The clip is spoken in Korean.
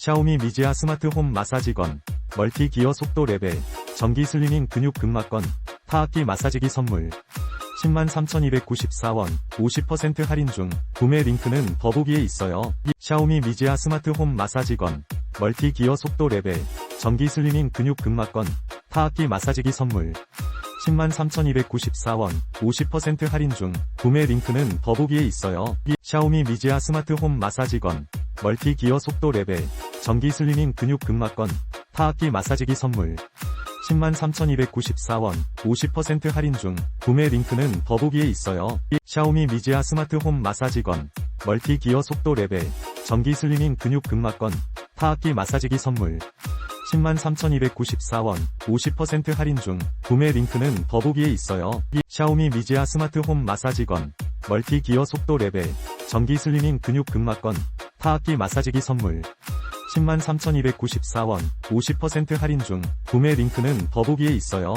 샤오미 미지아 스마트 홈 마사지건, 멀티 기어 속도 레벨, 전기 슬리밍 근육 근막건, 타악기 마사지기 선물. 103,294원, 50% 할인 중, 구매 링크는 더보기에 있어요. 이 샤오미 미지아 스마트 홈 마사지건, 멀티 기어 속도 레벨, 전기 슬리밍 근육 근막건, 타악기 마사지기 선물. 103,294원, 50% 할인 중, 구매 링크는 더보기에 있어요. 이 샤오미 미지아 스마트 홈 마사지건, 멀티 기어 속도 레벨, 전기 슬리밍 근육 근막건, 타악기 마사지기 선물. 103,294원, 50% 할인 중, 구매 링크는 더보기에 있어요. 이 샤오미 미지아 스마트 홈 마사지건, 멀티 기어 속도 레벨, 전기 슬리밍 근육 근막건, 타악기 마사지기 선물. 103,294원, 50% 할인 중, 구매 링크는 더보기에 있어요. 이 샤오미 미지아 스마트 홈 마사지건, 멀티 기어 속도 레벨, 전기 슬리밍 근육 근막건, 타악기 마사지기 선물. 103,294원, 50% 할인 중, 구매 링크는 더보기에 있어요.